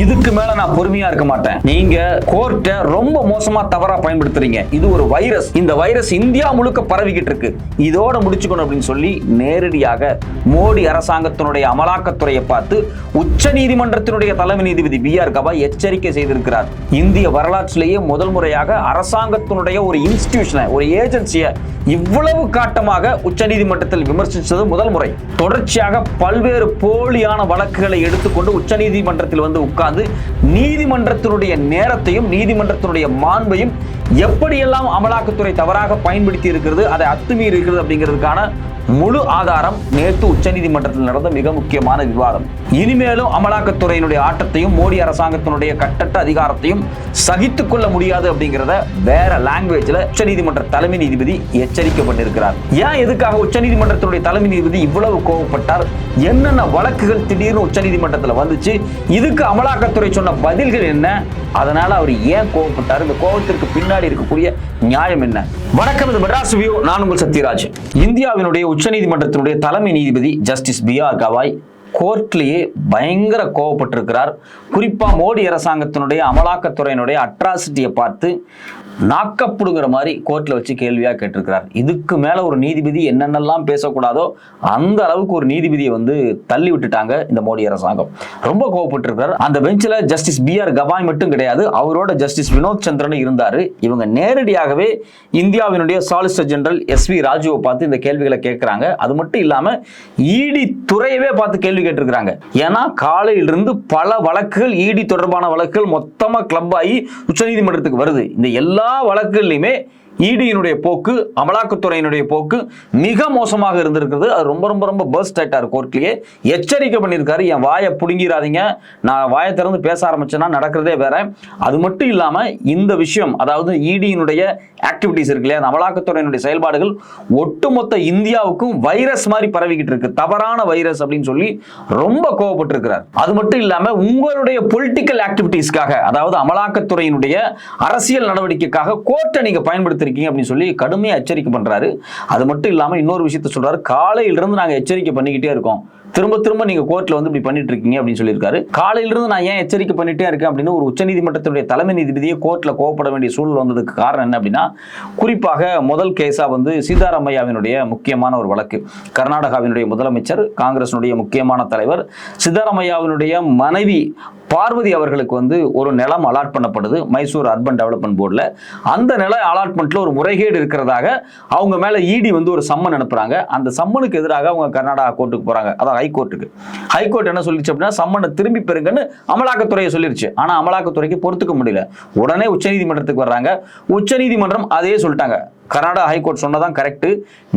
இதுக்கு மேல நான் பொறுமையா இருக்க மாட்டேன். நீங்க கோர்ட்டை ரொம்ப மோசமா தவறா பயன்படுத்துறீங்க. இது ஒரு வைரஸ். இந்த வைரஸ் இந்தியா முழுக்க பரவிக்கிட்டு இருக்கு. இதோட முடிச்சுக்கணும் அப்படின்னு சொல்லி நேரடியாக மோடி அரசாங்கத்தினுடைய அமலாக்கத்துறையை பார்த்து உச்ச நீதிமன்றத்தினுடைய தலைமை நீதிபதி பி ஆர் கபா எச்சரிக்கை செய்திருக்கிறார். இந்திய வரலாற்றிலேயே முதல் முறையாக அரசாங்கத்தினுடைய ஒரு இன்ஸ்டிடியூஷனை ஒரு ஏஜென்சியை இவ்வளவு காட்டமாக உச்ச நீதிமன்றத்தில் விமர்சித்தது முதல் முறை. தொடர்ச்சியாக பல்வேறு போலியான வழக்குகளை எடுத்துக்கொண்டு உச்ச நீதிமன்றத்தில் வந்து உட்கார்ந்து நீதிமன்றத்தினுடைய நேரத்தையும் நீதிமன்றத்தினுடைய மாண்பையும் எப்படியெல்லாம் அமலாக்கத்துறை தவறாக பயன்படுத்தி இருக்கிறது அதை அத்துமீறி இருக்கிறது அப்படிங்கிறதுக்கான முழு ஆதாரம் நேற்று உச்சநீதிமன்றத்தில் நடந்த மிக முக்கியமான விவாதம். இனிமேலும் அமலாக்கத்துறையினுடைய ஆட்டத்தையும் மோடி அரசாங்கத்தினுடைய கட்டற்ற அதிகாரத்தையும் சகித்து கொள்ள முடியாது அப்படிங்கிறத வேற லாங்குவேஜ்ல உச்சநீதிமன்ற தலைமை நீதிபதி எச்சரிக்கப்பட்டிருக்கிறார். ஏன் எதுக்காக உச்சநீதிமன்றத்தினுடைய தலைமை நீதிபதி இவ்வளவு கோவப்பட்டார்? என்னென்ன வழக்குகள் திடீர்னு உச்சநீதிமன்றத்தில் வந்துச்சு? இதுக்கு அமலாக்க அமலாக்கத்துறை சொன்ன பதில்கள் என்ன? அதனால அவர் ஏன் கோவப்பட்டார்? இந்த கோபத்திற்கு பின்னாடி இருக்கக்கூடிய நியாயம் என்ன? வணக்கம் இது மெட்ராஸ் வியூ. நான் உங்கள் சத்யராஜ். இந்தியாவினுடைய உச்சநீதிமன்றத்தினுடைய தலைமை நீதிபதி ஜஸ்டிஸ் பி ஆர் கவாய் கோர்ட்லேயே பயங்கர கோவப்பட்டிருக்கிறார். குறிப்பா மோடி அரசாங்கத்தினுடைய அமலாக்கத்துறையினுடைய அட்ராசிட்டியை பார்த்து நாக்கப்படுங்கிற மாதிரி கோர்ட்ல வச்சு கேள்வியா கேட்டிருக்கிறார். இதுக்கு மேல ஒரு நீதிபதி என்னென்னலாம் பேசக்கூடாதோ அந்த அளவுக்கு ஒரு நீதிபதியை வந்து தள்ளி விட்டுட்டாங்க இந்த மோடி அரசாங்கம். ரொம்ப கோவப்பட்டிருக்கிறார். அந்த பெஞ்சில் ஜஸ்டிஸ் பி ஆர் கவாய் மட்டும் கிடையாது. அவரோட ஜஸ்டிஸ் வினோத் சந்திரன் இருந்தாரு. இவங்க நேரடியாகவே இந்தியாவினுடைய சாலிசிட்டர் ஜெனரல் எஸ் வி ராஜுவை பார்த்து இந்த கேள்விகளை கேட்கிறாங்க. அது மட்டும் இல்லாம இடி துறையவே பார்த்து கேள்வி கேட்டிருக்கிறாங்க. ஏன்னா காலையிலிருந்து பல வழக்குகள் இடி தொடர்பான வழக்குகள் மொத்தமா கிளப் ஆகி உச்சநீதிமன்றத்துக்கு வருது. இந்த எல்லா வழக்குலையுமே இடியினுடைய போக்கு அமலாக்கத்துறையினுடைய போக்கு மிக மோசமாக இருந்திருக்கிறது. அது ரொம்ப ரொம்ப ரொம்ப பர்ஸ்ட் ஆயிட்டார் கோர்ட்லயே எச்சரிக்கை பண்ணியிருக்காரு. என் வாயை புடுங்கிடாதீங்க நான் வாயை திறந்து பேச ஆரம்பிச்சேன்னா நடக்கிறதே வேற. அது மட்டும் இல்லாம இந்த விஷயம் அதாவது இடியினுடைய ஆக்டிவிட்டிஸ் இருக்கு இல்லையா அந்த அமலாக்கத்துறையினுடைய செயல்பாடுகள் ஒட்டுமொத்த இந்தியாவுக்கும் வைரஸ் மாதிரி பரவிக்கிட்டு இருக்கு. தவறான வைரஸ் அப்படின்னு சொல்லி ரொம்ப கோவப்பட்டிருக்கிறார். அது மட்டும் இல்லாம உங்களுடைய பொலிட்டிக்கல் ஆக்டிவிட்டீஸ்க்காக அதாவது அமலாக்கத்துறையினுடைய அரசியல் நடவடிக்கைக்காக கோர்ட்டை நீங்க பயன்படுத்திருக்கீங்க அப்படின்னு சொல்லி கடுமையாக எச்சரிக்கை பண்ணுறாரு அது மட்டும் இல்லாம இன்னொரு விஷயத்த சொல்றாரு. காலையிலிருந்து நாங்க எச்சரிக்கை பண்ணிக்கிட்டே இருக்கோம். திரும்ப திரும்ப நீங்க கோர்ட்ல வந்து இப்படி பண்ணிட்டு இருக்கீங்க அப்படின்னு சொல்லியிருக்காரு. காலையில இருந்து நான் ஏன் எச்சரிக்கை பண்ணிட்டே இருக்கேன் அப்படின்னு ஒரு உச்சநீதிமன்றத்தினுடைய தலைமை நீதிபதியை கோர்ட்ல கோவப்பட வேண்டிய சூழல் வந்ததுக்கு காரணம் என்ன அப்படின்னா குறிப்பாக முதல் கேஸா வந்து சீதாராமையாவினுடைய முக்கியமான ஒரு வழக்கு. கர்நாடகாவினுடைய முதலமைச்சர் காங்கிரசினுடைய முக்கியமான தலைவர் சித்தாராமையாவினுடைய மனைவி பார்வதி அவர்களுக்கு வந்து ஒரு நிலம் அலாட் பண்ணப்படுது மைசூர் அர்பன் டெவலப்மெண்ட் போர்டில் அந்த நில அலாட்மெண்ட்ல ஒரு முறைகேடு இருக்கிறதாக அவங்க மேலே இடி வந்து ஒரு சம்மன் அனுப்புகிறாங்க அந்த சம்மனுக்கு எதிராக அவங்க கர்நாடகா கோர்ட்டுக்கு போகிறாங்க அதாவது ஹைகோர்ட்டுக்கு. ஹைகோர்ட் என்ன சொல்லிச்சு அப்படின்னா சம்மனை திரும்பி பெறுங்கன்னு அமலாக்கத்துறையை சொல்லிருச்சு. ஆனால் அமலாக்கத்துறைக்கு பொறுத்துக்க முடியல. உடனே உச்சநீதிமன்றத்துக்கு வர்றாங்க. உச்சநீதிமன்றம் அதே சொல்லிட்டாங்க. கர்நாடகா ஹைகோர்ட் சொன்னதான் கரெக்டு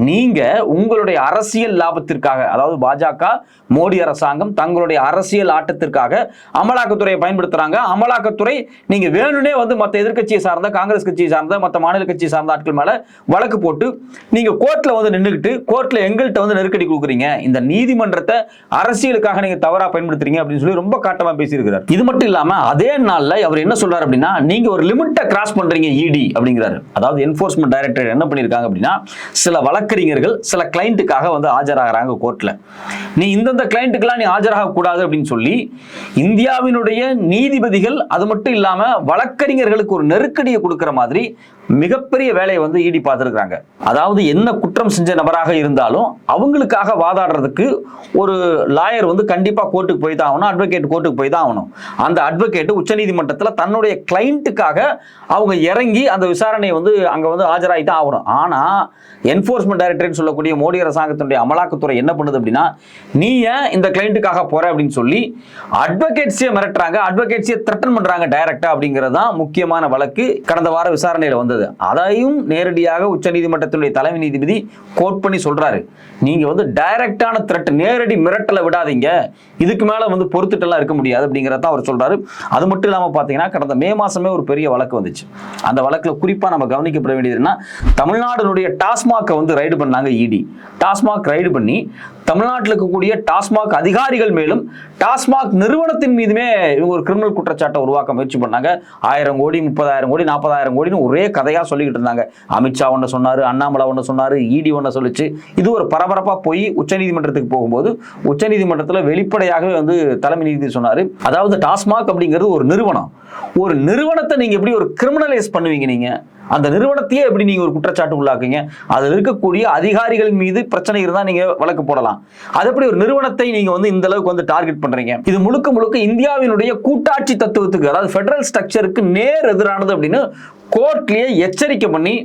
நீங்க உங்களுடைய அரசியல் லாபத்திற்காக அதாவது பாஜக மோடி அரசாங்கம் தங்களுடைய அரசியல் ஆட்டத்திற்காக அமலாக்கத்துறையை பயன்படுத்துறாங்க. அமலாக்கத்துறை நீங்க வேணும்னே வந்து மற்ற எதிர்க்கட்சியை சார்ந்த காங்கிரஸ் கட்சியை சார்ந்த மற்ற மாநில கட்சியை சார்ந்த ஆட்கள் மேல வழக்கு போட்டு நீங்க கோர்ட்ல வந்து நின்றுக்கிட்டு கோர்ட்ல எங்கள்கிட்ட வந்து நெருக்கடி கொடுக்குறீங்க. இந்த நீதிமன்றத்தை அரசியலுக்காக நீங்க தவறா பயன்படுத்துறீங்க அப்படின்னு சொல்லி ரொம்ப காட்டமா பேசியிருக்கிறார். இது மட்டும் இல்லாம அதே நாள்ல அவர் என்ன சொல்றாரு அப்படின்னா நீங்க ஒரு லிமிட்டை கிராஸ் பண்றீங்க இடி அப்படிங்கிறாரு. அதாவது என்போர்ஸ்மெண்ட் டைரக்டர் என்ன பண்ணியிருக்காங்க அப்படின்னா சில வழக்கறிஞர்கள் சில கிளைண்ட்டுக்காக வந்து ஆஜராகிறாங்க கோர்ட்டில் நீ இந்தந்த கிளைண்ட்டுக்கெல்லாம் நீ ஆஜராக கூடாது அப்படின்னு சொல்லி இந்தியாவினுடைய நீதிபதிகள் அது மட்டும் இல்லாமல் வழக்கறிஞர்களுக்கு ஒரு நெருக்கடியை கொடுக்குற மாதிரி மிகப்பெரிய வேலையை வந்து ஈடி பார்த்துருக்காங்க அதாவது என்ன குற்றம் செஞ்ச நபராக இருந்தாலும் அவங்களுக்காக வாதாடுறதுக்கு ஒரு லாயர் வந்து கண்டிப்பாக கோர்ட்டுக்கு போய் தான் ஆகணும் அட்வொகேட் கோர்ட்டுக்கு போய் தான் ஆகணும். அந்த அட்வொகேட் உச்சநீதிமன்றத்தில் தன்னுடைய கிளைண்ட்டுக்காக அவங்க இறங்கி அந்த விசாரணையை வந்து அங்கே வந்து ஆஜராகி தான் ஆகணும். ஆனா என்ஃபோர்ஸ்மெண்ட் டைரக்டரேட் சொல்லக்கூடிய மோடி அரசாங்கத்தினுடைய அமலாக்கத்துறை என்ன பண்ணுது அப்படின்னா நீ ஏன் இந்த கிளைண்ட்டுக்காக போற அப்படின்னு சொல்லி அட்வொகேட்ஸியை மிரட்டுறாங்க அட்வொகேட்ஸியை த்ரெட்டன் பண்றாங்க டைரக்டா அப்படிங்கிறது தான் முக்கியமான வழக்கு கடந்த வார விசாரணையில் வந்தது. அதையும் நேரடியாக உச்சநீதிமன்றத்தினுடைய தலைமை நீதிபதி கோட் பண்ணி சொல்றாரு. நீங்க வந்து டைரக்டான த்ரெட் நேரடி மிரட்டலை விடாதீங்க. இதுக்கு மேல வந்து பொறுத்துட்டெல்லாம் இருக்க முடியாது அப்படிங்கிறத அவர் சொல்றாரு. அது மட்டும் இல்லாம பார்த்தீங்கன்னா கடந்த மே மாசமே ஒரு பெரிய வழக்கு வந்துச்சு. அந்த வழக்கில் குறிப்பா நம்ம கவனிக்கப்பட வேண்டியதுன்னா தமிழ்நாடுனுடைய டாஸ்மாகை வந்து ரைடு பண்ணாங்க இடி டாஸ்மாக் ரைடு பண்ணி தமிழ்நாட்டில் இருக்கக்கூடிய டாஸ்மாக் அதிகாரிகள் மேலும் டாஸ்மாக் நிறுவனத்தின் மீதுமே இவங்க ஒரு கிரிமினல் குற்றச்சாட்டை உருவாக்க முயற்சி பண்ணாங்க. ஆயிரம் கோடி முப்பதாயிரம் கோடி நாற்பதாயிரம் கோடின்னு ஒரே கதையாக சொல்லிக்கிட்டு இருந்தாங்க. அமித்ஷா ஒன்று சொன்னார் அண்ணாமலை ஒன்று சொன்னார் இடி ஒன்று சொல்லிச்சு. இது ஒரு பரபரப்பாக போய் உச்சநீதிமன்றத்துக்கு போகும்போது உச்சநீதிமன்றத்தில் வெளிப்படையாகவே வந்து தலைமை நீதிபதி சொன்னார். அதாவது டாஸ்மாக் அப்படிங்கிறது ஒரு நிறுவனம். ஒரு நிறுவனத்தை நீங்கள் எப்படி ஒரு கிரிமினலைஸ் பண்ணுவீங்க நீங்கள் அந்த நிறுவனத்தையே எப்படி நீங்கள் ஒரு குற்றச்சாட்டு உள்ளாக்குங்க அதில் இருக்கக்கூடிய அதிகாரிகள் மீது பிரச்சனை இருந்தால் நீங்கள் வழக்கு போடலாம். அது எப்படி ஒரு நிறுவனத்தை நீங்க வந்து இந்த அளவுக்கு வந்து டார்கெட் பண்றீங்க? இது முழுக்க முழுக்க இந்தியாவினுடைய கூட்டாட்சி தத்துவத்துக்கு அதாவது ஃபெடரல் ஸ்ட்ரக்சருக்கு நேர் எதிரானது அப்படின்னு கோர்ட்லயே எச்சரிக்கை பண்ணி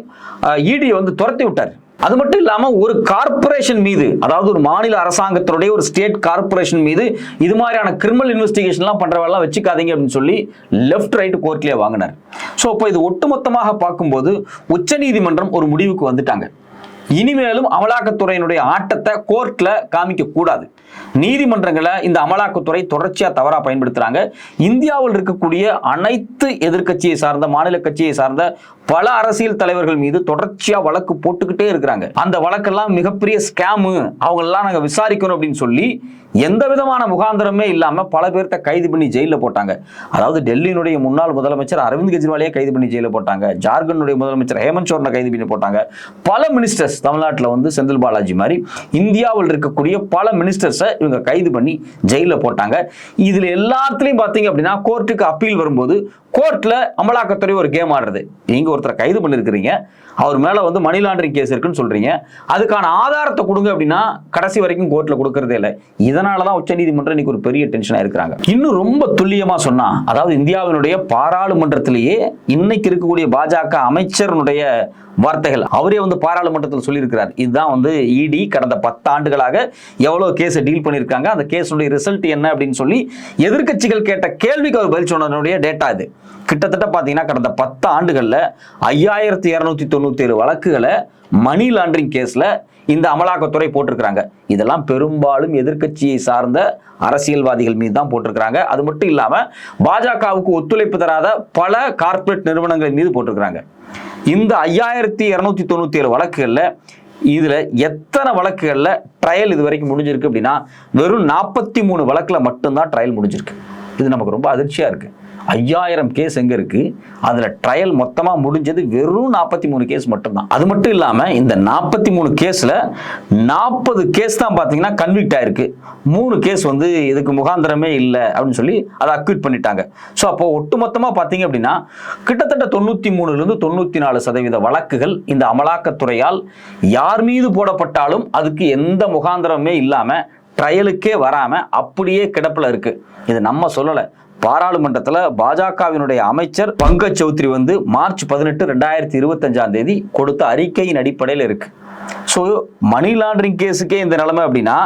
இடியை வந்து துரத்தி விட்டார். அது மட்டும் இல்லாம ஒரு கார்ப்பரேஷன் மீது அதாவது ஒரு மாநில அரசாங்கத்தினுடைய ஒரு ஸ்டேட் கார்ப்பரேஷன் மீது இது மாதிரியான கிரிமினல் இன்வெஸ்டிகேஷன்லாம் பண்றவெல்லாம் வச்சுக்காதீங்க அப்படின்னு சொல்லி லெஃப்ட் ரைட் கோர்ட்லயே வாங்கினார். ஸோ இப்போ இது ஒட்டுமொத்தமாக பார்க்கும்போது உச்சநீதிமன்றம் ஒரு முடிவுக்கு வந்துட்டாங்க. இனிமேலும் அமலாக்கத்துறையினுடைய ஆட்டத்தை கோர்ட்ல காமிக்க கூடாது. நீதிமன்றங்களை இந்த அமலாக்கத்துறை தொடர்ச்சியா தவறா பயன்படுத்துறாங்க. இந்தியாவில் இருக்கக்கூடிய அனைத்து எதிர்க்கட்சியை சார்ந்த மாநில கட்சியை சார்ந்த பல அரசியல் தலைவர்கள் மீது தொடர்ச்சியா வழக்கு போட்டுக்கிட்டே இருக்கிறாங்க. அந்த வழக்கெல்லாம் மிகப்பெரிய ஸ்கேமு அவங்களெல்லாம் நாங்க விசாரிக்கணும் அப்படின்னு சொல்லி எந்த விதமான முகாந்திரமே இல்லாம பல பேர்த்த கைது பண்ணி ஜெயில போட்டாங்க. அதாவது டெல்லியினுடைய முன்னாள் முதலமைச்சர் அரவிந்த் கெஜ்ரிவாலையே கைது பண்ணி ஜெயில போட்டாங்க. ஜார்க்கண்டுடைய முதலமைச்சர் ஹேமந்த் சோரனை கைது பண்ணி போட்டாங்க. பல மினிஸ்டர்ஸ் தமிழ்நாட்டில் வந்து செந்தில் பாலாஜி மாதிரி இந்தியாவில் இருக்கக்கூடிய பல மினிஸ்டர்ஸை இவங்க கைது பண்ணி ஜெயில போட்டாங்க. இதுல எல்லாத்துலயும் பார்த்தீங்க அப்படின்னா கோர்ட்டுக்கு அப்பீல் வரும்போது கோர்ட்ல அமலாக்கத்துறை ஒரு கேம் ஆடுறது. நீங்க ஒருத்தரை கைது பண்ணிருக்கிறீங்க. அவர் மேலே வந்து மணி லாண்டரிங் கேஸ் இருக்குன்னு சொல்றீங்க. அதுக்கான ஆதாரத்தை கொடுங்க அப்படின்னா கடைசி வரைக்கும் கோர்ட்டில் கொடுக்கறதே இல்லை. இதனால தான் உச்சநீதிமன்றம் இன்னைக்கு ஒரு பெரிய டென்ஷனாக இருக்கிறாங்க. இன்னும் ரொம்ப துல்லியமாக சொன்னால் அதாவது இந்தியாவினுடைய பாராளுமன்றத்திலேயே இன்னைக்கு இருக்கக்கூடிய பாஜக அமைச்சருடைய வார்த்தைகள் அவரே வந்து பாராளுமன்றத்தில் சொல்லியிருக்கிறார். இதுதான் வந்து இடி கடந்த பத்து ஆண்டுகளாக எவ்வளோ கேஸை டீல் பண்ணியிருக்காங்க அந்த கேஸுடைய ரிசல்ட் என்ன அப்படின்னு சொல்லி எதிர்க்கட்சிகள் கேட்ட கேள்விக்கு அவர் பதில் சொன்னதனுடைய டேட்டா இது. கிட்டத்தட்ட பார்த்தீங்கன்னா கடந்த பத்து ஆண்டுகளில் ஐயாயிரத்தி இரநூத்தி தொண்ணூத்தி ஏழு வழக்குகளை மணி லாண்டரிங் கேஸில் இந்த அமலாக்கத்துறை போட்டிருக்கிறாங்க. இதெல்லாம் பெரும்பாலும் எதிர்க்கட்சியை சார்ந்த அரசியல்வாதிகள் மீது தான் போட்டிருக்கிறாங்க. அது மட்டும் இல்லாமல் பாஜகவுக்கு ஒத்துழைப்பு தராத பல கார்ப்பரேட் நிறுவனங்கள் மீது போட்டிருக்கிறாங்க. இந்த ஐயாயிரத்தி இரநூத்தி தொண்ணூத்தி ஏழு வழக்குகளில் இதுல எத்தனை வழக்குகள்ல ட்ரையல் இது வரைக்கும் முடிஞ்சிருக்கு அப்படின்னா வெறும் நாற்பத்தி மூணு வழக்குல மட்டும்தான் ட்ரையல் முடிஞ்சிருக்கு. இது நமக்கு ரொம்ப அதிர்ச்சியா இருக்கு. ஐயாயிரம் கேஸ் எங்கே இருக்குது அதில் ட்ரையல் மொத்தமாக முடிஞ்சது வெறும் நாற்பத்தி மூணு கேஸ் மட்டும்தான். அது மட்டும் இல்லாமல் இந்த நாற்பத்தி மூணு கேஸில் நாற்பது கேஸ் தான் பார்த்தீங்கன்னா கன்விக்ட் ஆயிருக்கு. மூணு கேஸ் வந்து இதுக்கு முகாந்திரமே இல்லை அப்படின்னு சொல்லி அதை அக்யூட் பண்ணிட்டாங்க. ஸோ அப்போ ஒட்டுமொத்தமா பார்த்தீங்க அப்படின்னா கிட்டத்தட்ட தொண்ணூற்றி மூணுலேருந்து தொண்ணூற்றி நாலு சதவீத வழக்குகள் இந்த அமலாக்கத்துறையால் யார் மீது போடப்பட்டாலும் அதுக்கு எந்த முகாந்திரமே இல்லாமல் ட்ரையலுக்கே வராமல் அப்படியே கிடப்பில் இருக்குது இது நம்ம சொல்லலை. பாராளுமன்றத்தில் பாஜகவினுடைய அமைச்சர் பங்கஜ் சௌத்ரி வந்து மார்ச் பதினெட்டு ரெண்டாயிரத்தி இருபத்தஞ்சாம் தேதி கொடுத்த அறிக்கையின் அடிப்படையில் இருக்கு. ஸோ மணி லாண்டரிங் கேஸுக்கே இந்த நிலைமை அப்படின்னா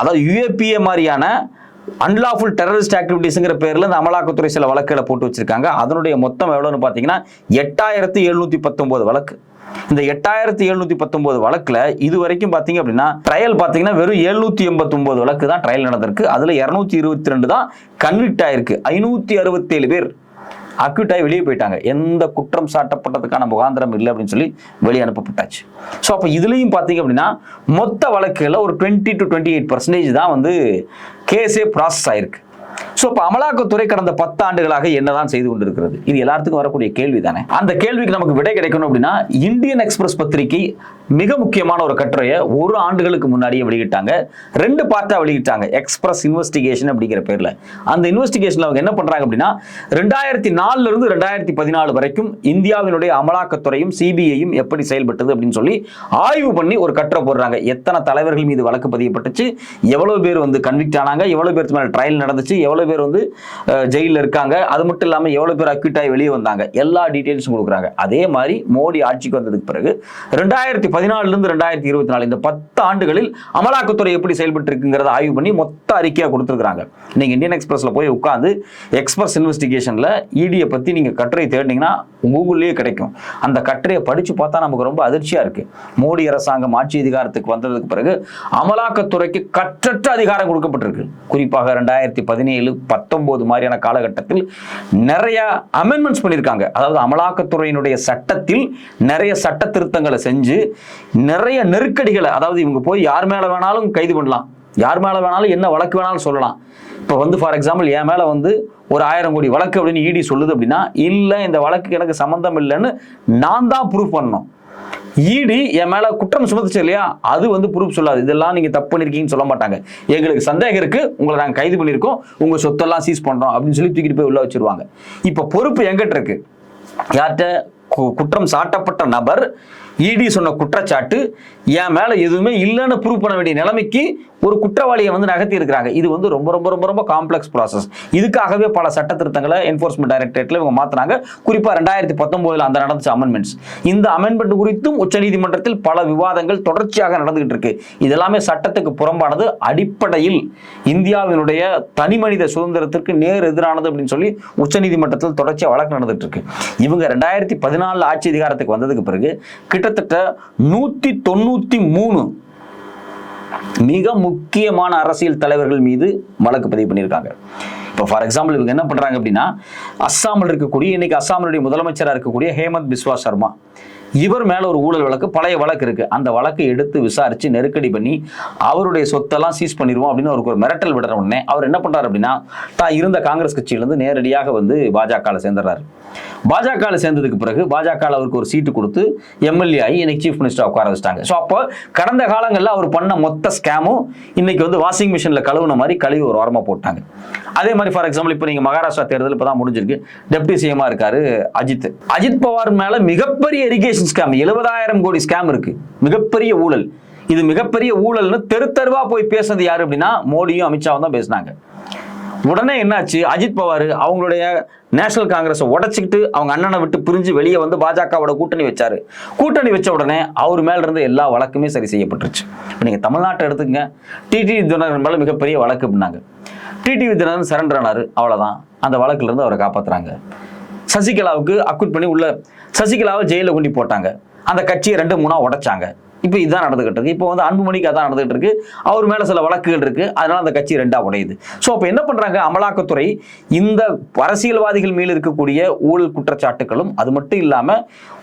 அதாவது யுஏபிஏ மாதிரியான அன்லாஃபுல் டெரரிஸ்ட் ஆக்டிவிட்டிஸுங்கிற பேரில் இந்த அமலாக்கத்துறை சில வழக்குகளை போட்டு வச்சிருக்காங்க. அதனுடைய மொத்தம் எவ்வளோன்னு பார்த்தீங்கன்னா எட்டாயிரத்தி எழுநூற்றி பத்தொம்போது வழக்கு. இந்த எட்டாயிரத்தி எழுநூத்தி பத்தொன்பது வழக்குல இது வரைக்கும் பாத்தீங்க அப்படின்னா ட்ரையல் பாத்தீங்கன்னா வெறும் எழுநூத்தி எண்பத்தி ஒன்பது வழக்கு தான் ட்ரையல் நடந்திருக்கு. அதுல இருநூத்தி இருபத்தி ரெண்டு தான் கன்விக்ட் ஆயிருக்கு. ஐநூத்தி அறுபத்தேழு பேர் அக்யூட் ஆகி வெளியே போயிட்டாங்க. எந்த குற்றம் சாட்டப்பட்டதுக்கான முகாந்திரம் இல்லை அப்படின்னு சொல்லி வெளியே அனுப்பப்பட்டாச்சு. ஸோ அப்போ இதுலேயும் பார்த்தீங்க அப்படின்னா மொத்த வழக்குகளில் ஒரு twenty two twenty eight percentage தான் வந்து கேஸே ப்ராசஸ் ஆயிருக்கு. ஸோ இப்போ அமலாக்கத்துறை கடந்த பத்தாண்டுகளாக என்னதான் செய்து கொண்டிருக்கிறது? இது எல்லாத்துக்கும் வரக்கூடிய கேள்வி தானே அந்த கேள்விக்கு நமக்கு விடை கிடைக்கணும் அப்படின்னா இந்தியன் எக்ஸ்பிரஸ் பத்திரிகை மிக முக்கியமான ஒரு கட்டுரையை ஒரு ஆண்டுகளுக்கு முன்னாடியே வெளியிட்டாங்க. ரெண்டு பார்ட்டாக வெளியிட்டாங்க. எக்ஸ்பிரஸ் இன்வெஸ்டிகேஷன் அப்படிங்கிற பேரில். அந்த இன்வெஸ்டிகேஷனில் அவங்க என்ன பண்ணுறாங்க அப்படின்னா ரெண்டாயிரத்தி நாலுலேருந்து ரெண்டாயிரத்தி பதினாலு வரைக்கும் இந்தியாவினுடைய அமலாக்கத்துறையும் சிபிஐயும் எப்படி செயல்பட்டது அப்படின்னு சொல்லி ஆய்வு பண்ணி ஒரு கட்டுரை போடுறாங்க. எத்தனை தலைவர்கள் மீது வழக்கு பதியப்பட்டுச்சு எவ்வளோ பேர் வந்து கன்விக்ட் ஆனாங்க எவ்வளவு பேருக்கு மேலே ட்ரையல் நடந்துச்சு எவ்வளவு பேர் வந்து ஜெயிலில் இருக்காங்க அது மட்டும் இல்லாம எவ்வளவு பேர் அக்யூட் ஆகி வெளியே வந்தாங்க. எல்லா டீட்டெயில்ஸும் கொடுக்குறாங்க. அதே மாதிரி மோடி ஆட்சிக்கு வந்ததுக்கு பிறகு ரெண்டாயிரத்தி பதினாலுலேருந்து ரெண்டாயிரத்தி இருபத்தி நாலு. இந்த பத்து ஆண்டுகளில் அமலாக்கத்துறை எப்படி செயல்பட்டு இருக்குங்கிறத ஆய்வு பண்ணி மொத்த அறிக்கையாக கொடுத்துருக்காங்க நீங்கள் இந்தியன் எக்ஸ்பிரஸில் போய் உட்காந்து எக்ஸ்பிரஸ் இன்வெஸ்டிகேஷனில் இடியை பற்றி நீங்கள் கட்டுரை தேடினீங்கன்னா கூகுள்லேயே கிடைக்கும். அந்த கட்டுரையை படித்து பார்த்தா நமக்கு ரொம்ப அதிர்ச்சியாக இருக்குது மோடி அரசாங்கம் ஆட்சி அதிகாரத்துக்கு வந்ததுக்கு பிறகு அமலாக்கத்துறைக்கு கற்றற்ற அதிகாரம் கொடுக்கப்பட்டிருக்கு. குறிப்பாக ரெண்டாயிரத்தி பதினேழு பத்தொம்போது மாதிரியான காலகட்டத்தில் நிறைய அமெண்ட்மெண்ட்ஸ் பண்ணியிருக்காங்க. அதாவது அமலாக்கத்துறையினுடைய சட்டத்தில் நிறைய சட்ட திருத்தங்களை செஞ்சு நிறைய நெருக்கடிகளை அதாவது இவங்க போய் யார் மேலே வேணாலும் கைது பண்ணலாம். யார் மேலே வேணாலும் என்ன வழக்கு வேணாலும் சொல்லலாம். இப்போ வந்து ஃபார் எக்ஸாம்பிள் என் மேலே வந்து ஒரு ஆயிரம் கோடி வழக்கு அப்படின்னு இடி சொல்லுது அப்படின்னா இல்லை இந்த வழக்கு எனக்கு சம்மந்தம் இல்லைன்னு நான் தான் ப்ரூஃப் பண்ணணும். ஈடி என் மேல குற்றம் சுமத்துச்சு இல்லையா? அது வந்து ப்ரூஃப் சொல்லாது. இதெல்லாம் நீங்க தப்பு பண்ணிருக்கீங்கன்னு சொல்ல மாட்டாங்க. எங்களுக்கு சந்தேகம் இருக்கு. உங்களை நாங்க கைது பண்ணியிருக்கோம். உங்க சொத்தெல்லாம் சீஸ் பண்றோம் அப்படின்னு சொல்லி தூக்கிட்டு போய் உள்ள வச்சிருவாங்க. இப்போ பொறுப்பு எங்கிட்ட இருக்கு? யார்கிட்ட? குற்றம் சாட்டப்பட்ட நபர் இடி சொன்ன குற்றச்சாட்டு என் மேலே எதுவுமே இல்லைன்னு ப்ரூவ் பண்ண வேண்டிய நிலைமைக்கு ஒரு குற்றவாளியை வந்து நகர்த்தி இருக்கிறாங்க. இது வந்து ரொம்ப ரொம்ப ரொம்ப ரொம்ப காம்ப்ளெக்ஸ் ப்ராசஸ் இதுக்காகவே பல சட்ட திருத்தங்களை என்போர்ஸ்மெண்ட் டைரக்டரேட்ல இவங்க மாத்தினாங்க. குறிப்பா ரெண்டாயிரத்தி பத்தொன்பதுல அந்த நடந்துச்சு அமெண்ட்மெண்ட்ஸ் இந்த அமெண்ட்மெண்ட் குறித்தும் உச்சநீதிமன்றத்தில் பல விவாதங்கள் தொடர்ச்சியாக நடந்துகிட்டு இருக்கு. இதெல்லாமே சட்டத்துக்கு புறம்பானது அடிப்படையில் இந்தியாவினுடைய தனி மனித சுதந்திரத்திற்கு நேர் எதிரானது அப்படின்னு சொல்லி உச்சநீதிமன்றத்தில் தொடர்ச்சியாக வழக்கு நடந்துட்டு இருக்கு. இவங்க ரெண்டாயிரத்தி பதினாலு ஆட்சி அதிகாரத்துக்கு வந்ததுக்கு பிறகு கிட்டத்தட்ட நூத்தி தொண்ணூத்தி மூணு மிக முக்கியமான அரசியல் தலைவர்கள் மீது வழக்கு பதிவு பண்ணியிருக்காங்க. இப்போ ஃபார் எக்ஸாம்பிள் இவங்க என்ன பண்றாங்க அப்படின்னா அஸ்ஸாமில் இருக்கக்கூடிய இன்னைக்கு அஸ்ஸாமினுடைய முதலமைச்சராக இருக்கக்கூடிய ஹேமந்த் பிஸ்வா சர்மா. இவர் மேல ஒரு ஊழல் வழக்கு பழைய வழக்கு இருக்கு. அந்த வழக்கை எடுத்து விசாரிச்சு நெருக்கடி பண்ணி அவருடைய சொத்தெல்லாம் சீஸ் பண்ணிடுவோம் அப்படின்னு அவருக்கு ஒரு மிரட்டல் விடுற உடனே அவர் என்ன பண்றாரு அப்படின்னா தான் இருந்த காங்கிரஸ் கட்சியிலிருந்து நேரடியாக வந்து பாஜகவில் சேர்ந்துடுறாரு. பாஜகவில் சேர்ந்ததுக்கு பிறகு பாஜக அவருக்கு ஒரு சீட்டு கொடுத்து எம்எல்ஏ ஆகி இன்னைக்கு சீஃப் மினிஸ்டர் உட்கார வச்சிட்டாங்க. ஸோ அப்போ கடந்த காலங்களில் அவர் பண்ண மொத்த ஸ்கேமும் இன்னைக்கு வந்து வாஷிங் மிஷினில் கழுவுன மாதிரி கழுவி ஒரு ஓரமாக போட்டாங்க. அதே மாதிரி ஃபார் எக்ஸாம்பிள் இப்போ நீங்கள் மகாராஷ்டிரா தேர்தல் இப்போ தான் முடிஞ்சிருக்கு டெப்டி சிஎம்மா இருக்காரு அஜித். அஜித் பவார் மேலே மிகப்பெரிய எரிகேஷன் இரிகேஷன் ஸ்கேம் எழுபதாயிரம் கோடி ஸ்கேம் இருக்கு. மிகப்பெரிய ஊழல். இது மிகப்பெரிய ஊழல்னு தெரு தெருவா போய் பேசுனது யாரு அப்படின்னா மோடியும் அமித்ஷாவும் தான் பேசினாங்க. உடனே என்னாச்சு? அஜித் பவார் அவங்களுடைய நேஷனல் காங்கிரஸை உடைச்சிக்கிட்டு அவங்க அண்ணனை விட்டு பிரிஞ்சு வெளியே வந்து பாஜகவோட கூட்டணி வச்சாரு. கூட்டணி வச்ச உடனே அவர் மேல இருந்து எல்லா வழக்குமே சரி செய்யப்பட்டுருச்சு. இப்போ நீங்க தமிழ்நாட்டை எடுத்துக்கங்க. டிடிவி தினகரன் மேல மிகப்பெரிய வழக்கு அப்படின்னாங்க. டிடிவி தினகரன் சரண்டர் ஆனார். அவ்வளவுதான். அந்த வழக்குல இருந்து அவரை காப்பாத்துறாங்க. சசிகலாவுக்கு அக்யூட் பண்ணி உள்ள சசிகலாவை ஜெயிலில் கொண்டு போட்டாங்க. அந்த கட்சியை ரெண்டு மூணா உடைச்சாங்க. இப்போ இதுதான் நடந்துகிட்டு இருக்கு. இப்போ வந்து அன்புமணிக்கு அதான் நடந்துகிட்டு இருக்கு. அவர் மேலே சில வழக்குகள் இருக்கு. அதனால அந்த கட்சி ரெண்டா உடையுது. ஸோ அப்போ என்ன பண்றாங்க? அமலாக்கத்துறை இந்த அரசியல்வாதிகள் மேல் இருக்கக்கூடிய ஊழல் குற்றச்சாட்டுகளும் அது மட்டும் இல்லாமல்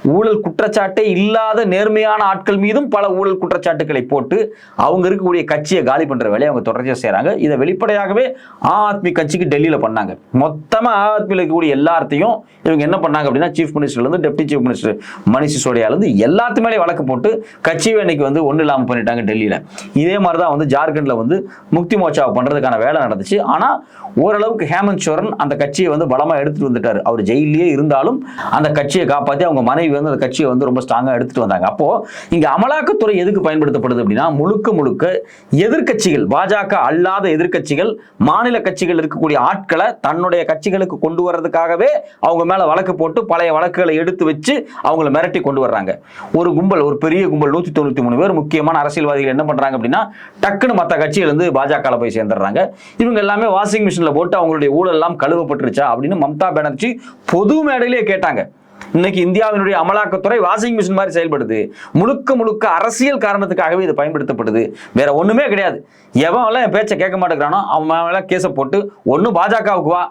ஊழல் குற்றச்சாட்டே இல்லாத நேர்மையான ஆட்கள் மீதும் பல ஊழல் குற்றச்சாட்டுகளை போட்டு அவங்க இருக்கக்கூடிய கட்சியை காலி பண்ற வேலையை அவங்க தொடர்ச்சியாக செய்கிறாங்க இதை வெளிப்படையாகவே ஆம் ஆத்மி கட்சிக்கு டெல்லியில பண்ணாங்க. மொத்தமா ஆம் ஆத்மியில் இருக்கக்கூடிய எல்லாத்தையும் இவங்க என்ன பண்ணாங்க அப்படின்னா சீஃப் மினிஸ்டர்ல இருந்து டெப்டி சீஃப் மினிஸ்டர் மணிஷ் சிசோடியால இருந்து எல்லாத்து மேலே வழக்கு போட்டு கட்சியை இன்னைக்கு வந்து ஒன்றும் இல்லாமல் பண்ணிட்டாங்க டெல்லியில. இதே மாதிரி தான் வந்து ஜார்க்கண்ட்ல வந்து முக்தி மோர்ச்சாவை பண்றதுக்கான வேலை நடந்துச்சு. ஆனா ஓரளவுக்கு ஹேமந்த் சோரன் அந்த கட்சியை வந்து பலமா எடுத்துட்டு வந்துட்டாரு. அவர் ஜெயிலே இருந்தாலும் அந்த கட்சியை காப்பாற்றி அவங்க மனைவி வந்து அந்த கட்சியை வந்து ரொம்ப ஸ்ட்ராங்காக எடுத்துட்டு வந்தாங்க. அப்போ இங்க அமலாக்கத்துறை எதுக்கு பயன்படுத்தப்படுது அப்படின்னா முழுக்க முழுக்க எதிர்க்கட்சிகள் பாஜக அல்லாத எதிர்க்கட்சிகள் மாநில கட்சிகள் இருக்கக்கூடிய ஆட்களை தன்னுடைய கட்சிகளுக்கு கொண்டு வர்றதுக்காகவே அவங்க மேல வழக்கு போட்டு பழைய வழக்குகளை எடுத்து வச்சு அவங்கள மிரட்டி கொண்டு வர்றாங்க. ஒரு கும்பல் ஒரு பெரிய கும்பல் நூற்றி தொண்ணூத்தி மூணு பேர் முக்கியமான அரசியல்வாதிகள் என்ன பண்ணுறாங்க அப்படின்னா டக்குன்னு மற்ற கட்சிகள் வந்து போய் சேர்ந்துடுறாங்க. இவங்க எல்லாமே வாஷிங் மிஷினில் போட்டு அவங்களுடைய ஊழல் எல்லாம் கழுவப்பட்டுருச்சா அப்படின்னு மம்தா பானர்ஜி பொது மேடையிலேயே கேட்டாங்க. இன்னைக்கு இந்தியாவினுடைய அமலாக்கத்துறை வாஷிங் மிஷின் மாதிரி செயல்படுது. முழுக்க முழுக்க அரசியல் காரணத்துக்காகவே இது பயன்படுத்தப்படுது. வேற ஒண்ணுமே கிடையாது. எவன் எல்லாம் என் பேச்சை கேட்க மாட்டேங்கிறானோ அவன் மேல கேஸை போட்டு ஒன்னும் பாஜகவுக்கு வா.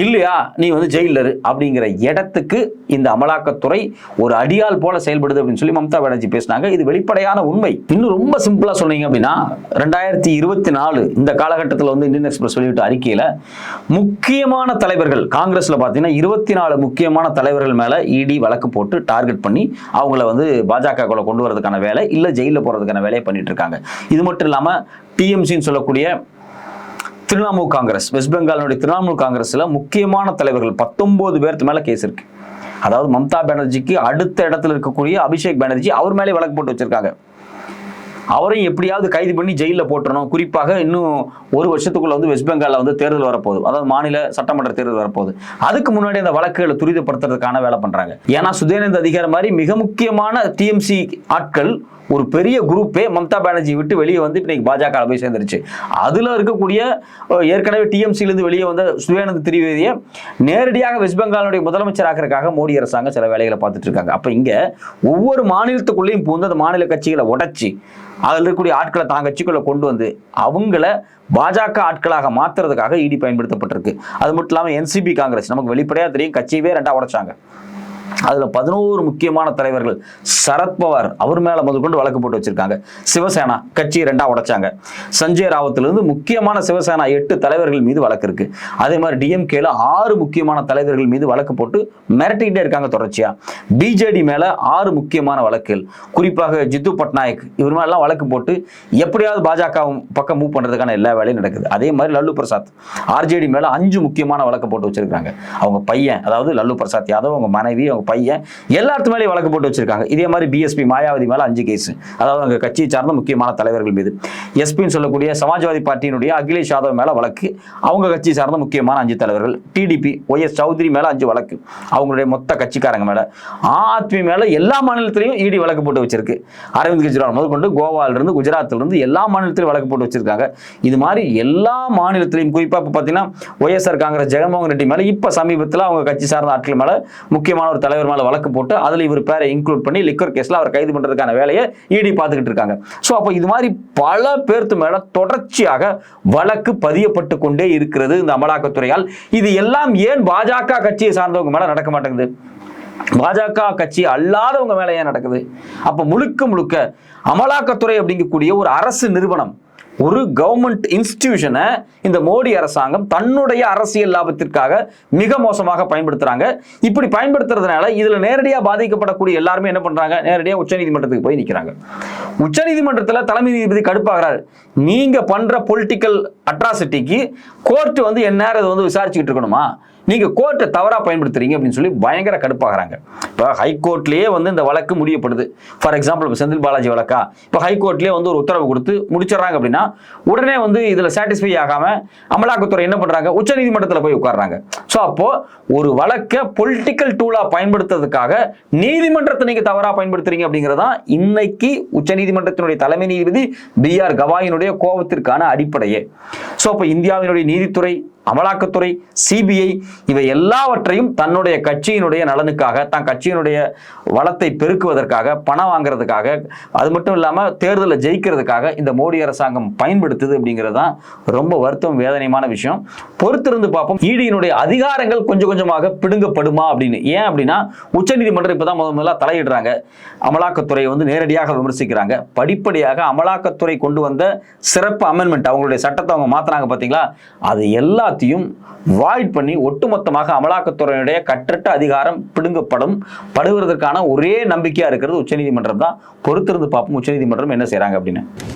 இல்லையா? நீ வந்து ஜெயிலர் அப்படிங்கிற இடத்துக்கு இந்த அமலாக்கத்துறை ஒரு அடியால் போல செயல்படுது அப்படின்னு சொல்லி மம்தா பானர்ஜி பேசினாங்க. இது வெளிப்படையான உண்மை. இன்னும் ரொம்ப சிம்பிளா சொன்னீங்க அப்படின்னா ரெண்டாயிரத்தி இருபத்தி நாலு இந்த காலகட்டத்தில் வந்து இந்தியன் எக்ஸ்பிரஸ் வெளியிட்ட அறிக்கையில முக்கியமான தலைவர்கள் காங்கிரஸ்ல பார்த்தீங்கன்னா இருபத்தி நாலு முக்கியமான தலைவர்கள் மேல இடி வழக்கு போட்டு டார்கெட் பண்ணி அவங்கள வந்து பாஜக குள்ள கொண்டு வரதுக்கான வேலை இல்ல ஜெயிலில் போறதுக்கான வேலையை பண்ணிட்டு இருக்காங்க. இது மட்டும் இல்லாம டிஎம்சின்னு சொல்லக்கூடிய திரிணாமுல் காங்கிரஸ் வெஸ்ட் பெங்காலினுடைய திரிணாமுல் காங்கிரஸ்ல முக்கியமான தலைவர்கள் பத்தொன்பது பேர்த்து மேல கேஸ் இருக்கு. அதாவது மம்தா பானர்ஜிக்கு அடுத்த இடத்துல இருக்கக்கூடிய அபிஷேக் பானர்ஜி அவர் மேலே வழக்கு போட்டு வச்சிருக்காங்க. அவரையும் எப்படியாவது கைது பண்ணி ஜெயிலில் போட்டுறணும். குறிப்பாக இன்னும் ஒரு வருஷத்துக்குள்ள வந்து வெஸ்ட் பெங்காலில் வந்து தேர்தல் வரப்போகுது. அதாவது மாநில சட்டமன்ற தேர்தல் வரப்போகுது. அதுக்கு முன்னாடி அந்த வழக்குகளை துரிதப்படுத்துறதுக்கான வேலை பண்றாங்க. ஏன்னா சுதேனந்த அதிகாரி மாதிரி மிக முக்கியமான டிஎம்சி ஆட்கள் ஒரு பெரிய குரூப்பே மம்தா பானர்ஜி விட்டு வெளியே வந்து இன்னைக்கு பாஜக போய் சேர்ந்துருச்சு. அதுல இருக்கக்கூடிய ஏற்கனவே டிஎம்சிலேருந்து வெளியே வந்த சுவேனந்த் திரிவேதியை நேரடியாக வெஸ்ட் பெங்காலுடைய முதலமைச்சர் ஆக்கிறதுக்காக மோடி அரசாங்கம் சில வேலைகளை பார்த்துட்டு இருக்காங்க. அப்ப இங்க ஒவ்வொரு மாநிலத்துக்குள்ளேயும் பூந்து அந்த மாநில கட்சிகளை உடைச்சி அதில் இருக்கக்கூடிய ஆட்களை தான் கட்சிக்குள்ளே கொண்டு வந்து அவங்கள பாஜக ஆட்களாக மாத்துறதுக்காக இடி பயன்படுத்தப்பட்டிருக்கு. அது மட்டும் இல்லாமல் என்சிபி காங்கிரஸ் நமக்கு வெளிப்படையாக தெரியும் கட்சியவே ரெண்டாக உடைச்சாங்க. அதில் பதினோரு முக்கியமான தலைவர்கள் சரத்பவார் அவர் மேலே முதல் கொண்டு வழக்கு போட்டு வச்சிருக்காங்க. சிவசேனா கட்சி ரெண்டாக உடைச்சாங்க. சஞ்சய் ராவத்திலிருந்து முக்கியமான சிவசேனா எட்டு தலைவர்கள் மீது வழக்கு இருக்கு. அதே மாதிரி டிஎம்கேல ஆறு முக்கியமான தலைவர்கள் மீது வழக்கு போட்டு மிரட்டிக்கிட்டே இருக்காங்க தொடர்ச்சியாக பிஜேடி மேலே ஆறு முக்கியமான வழக்குகள். குறிப்பாக ஜித்து பட்நாயக் இவர் மேலாம் வழக்கு போட்டு எப்படியாவது பாஜக பக்கம் மூவ் பண்ணுறதுக்கான எல்லா வேலையும் நடக்குது. அதே மாதிரி லல்லு பிரசாத் ஆர்ஜேடி மேலே அஞ்சு முக்கியமான வழக்கு போட்டு வச்சிருக்காங்க. அவங்க பையன் அதாவது லல்லு பிரசாத் யாதவ் அவங்க மனைவி அவங்க பையன் எல்லாத்து மேலேயும் வழக்கு போட்டு வச்சிருக்காங்க. இதே மாதிரி பிஎஸ்பி மாயாவதி மேல அஞ்சு கேஸ் அதாவது அவங்க கட்சியை சார்ந்த முக்கியமான தலைவர்கள் மீது. எஸ்பின்னு சொல்லக்கூடிய சமாஜ்வாதி பார்ட்டியினுடைய அகிலேஷ் யாதவ் மேல வழக்கு. அவங்க கட்சி சார்ந்த முக்கியமான அஞ்சு தலைவர்கள். டிடிபி ஒய் எஸ் சௌத்ரி மேல அஞ்சு வழக்கு. அவங்களுடைய மொத்த கட்சிக்காரங்க மேல. ஆத்மி மேல எல்லா மாநிலத்திலையும் இடி வழக்கு போட்டு வச்சிருக்கு. அரவிந்த் கெஜ்ரிவால் முதல் கொண்டு குஜராத்திலிருந்து எல்லா மாநிலத்திலும் வழக்கு போட்டு வச்சிருக்காங்க. இது மாதிரி எல்லா மாநிலத்திலையும் குறிப்பா இப்போ பாத்தீங்கன்னா ஒய்எஸ்ஆர் காங்கிரஸ் ஜெகன்மோகன் ரெட்டி மேல இப்ப சமீபத்தில் அவங்க கட்சி சார்ந்த ஆட்கள் மேல முக்கியமான ஒரு தலைவர் மேலே வழக்கு போட்டு அதில் இவர் பேரை இன்க்ளூட் பண்ணி லிக்கர் கேஸில் அவர் கைது பண்ணுறதுக்கான வேலையை இடி பார்த்துக்கிட்டு இருக்காங்க. ஸோ அப்போ இது மாதிரி பல பேர்த்து மேலே தொடர்ச்சியாக வழக்கு பதியப்பட்டு கொண்டே இருக்கிறது இந்த அமலாக்கத்துறையால். இது எல்லாம் ஏன் பாஜக கட்சியை சார்ந்தவங்க மேலே நடக்க மாட்டேங்குது? பாஜக கட்சி அல்லாதவங்க மேலே ஏன் நடக்குது? அப்போ முழுக்க முழுக்க அமலாக்கத்துறை அப்படிங்கக்கூடிய ஒரு அரசு நிறுவனம் ஒரு கவர்மெண்ட் இன்ஸ்டிடியூஷனை இந்த மோடி அரசாங்கம் தன்னுடைய அரசியல் லாபத்திற்காக மிக மோசமாக பயன்படுத்துறாங்க. இப்படி பயன்படுத்துறதுனால இதுல நேரடியாக பாதிக்கப்படக்கூடிய எல்லாருமே என்ன பண்றாங்க? நேரடியாக உச்சநீதிமன்றத்துக்கு போய் நிற்கிறாங்க உச்சநீதிமன்றத்தில் தலைமை நீதிபதி கடுப்பாகிறார். நீங்க பண்ற பொலிட்டிக்கல் அட்ராசிட்டிக்கு கோர்ட் வந்து என்ன இதை வந்து விசாரிச்சுக்கிட்டு இருக்கணுமா? நீங்க கோர்ட்டை தவறா பயன்படுத்துறீங்க அப்படின்னு சொல்லி பயங்கர கடுப்பாகிறாங்க. இப்போ ஹைகோர்ட்லேயே வந்து இந்த வழக்கு முடியப்படுது. ஃபார் எக்ஸாம்பிள் இப்போ செந்தில் பாலாஜி வழக்கா? இப்போ ஹைகோர்ட்லேயே வந்து ஒரு உத்தரவு கொடுத்து முடிச்சிடுறாங்க அப்படின்னா உடனே வந்து இதில் சாட்டிஸ்ஃபை ஆகாமல் அமலாக்கத்துறை என்ன பண்றாங்க? உச்சநீதிமன்றத்தில் போய் உட்கார்றாங்க. ஸோ அப்போ ஒரு வழக்கை பொலிட்டிக்கல் டூலாக பயன்படுத்துறதுக்காக நீதிமன்றத்தை நீங்க தவறாக பயன்படுத்துறீங்க அப்படிங்கிறதான் இன்னைக்கு உச்சநீதிமன்றத்தினுடைய தலைமை நீதிபதி பி ஆர் கவாயினுடைய கோபத்திற்கான அடிப்படையே. ஸோ அப்போ இந்தியாவினுடைய நீதித்துறை அமலாக்கத்துறை சிபிஐ இவை எல்லாவற்றையும் தன்னுடைய கட்சியினுடைய நலனுக்காக தான் கட்சியினுடைய வளத்தை பெருக்குவதற்காக பணம் வாங்குறதுக்காக அது மட்டும் இல்லாமல் தேர்தலில் ஜெயிக்கிறதுக்காக இந்த மோடி அரசாங்கம் பயன்படுத்துது அப்படிங்கிறது தான் ரொம்ப வருத்தம் வேதனையான விஷயம். பொறுத்திருந்து பார்ப்போம். ஈடியினுடைய அதிகாரங்கள் கொஞ்சம் கொஞ்சமாக பிடுங்கப்படுமா அப்படின்னு. ஏன் அப்படின்னா உச்சநீதிமன்றம் இப்பதான் முதல் முதல்ல தலையிடுறாங்க. அமலாக்கத்துறையை வந்து நேரடியாக விமர்சிக்கிறாங்க. படிப்படியாக அமலாக்கத்துறை கொண்டு வந்த சிறப்பு அமெண்ட்மெண்ட் அவங்களுடைய சட்டத்தை அவங்க மாத்துறாங்க பார்த்தீங்களா அது எல்லா எல்லாத்தையும் வாய்ட் பண்ணி ஒட்டுமொத்தமாக அமலாக்கத்துறையினுடைய கற்றட்ட அதிகாரம் பிடுங்கப்படும் படுவதற்கான ஒரே நம்பிக்கையா இருக்கிறது உச்சநீதிமன்றம் தான். பொறுத்திருந்து பார்ப்போம் உச்சநீதிமன்றம் என்ன செய்கிறாங்க அப்படின்னு.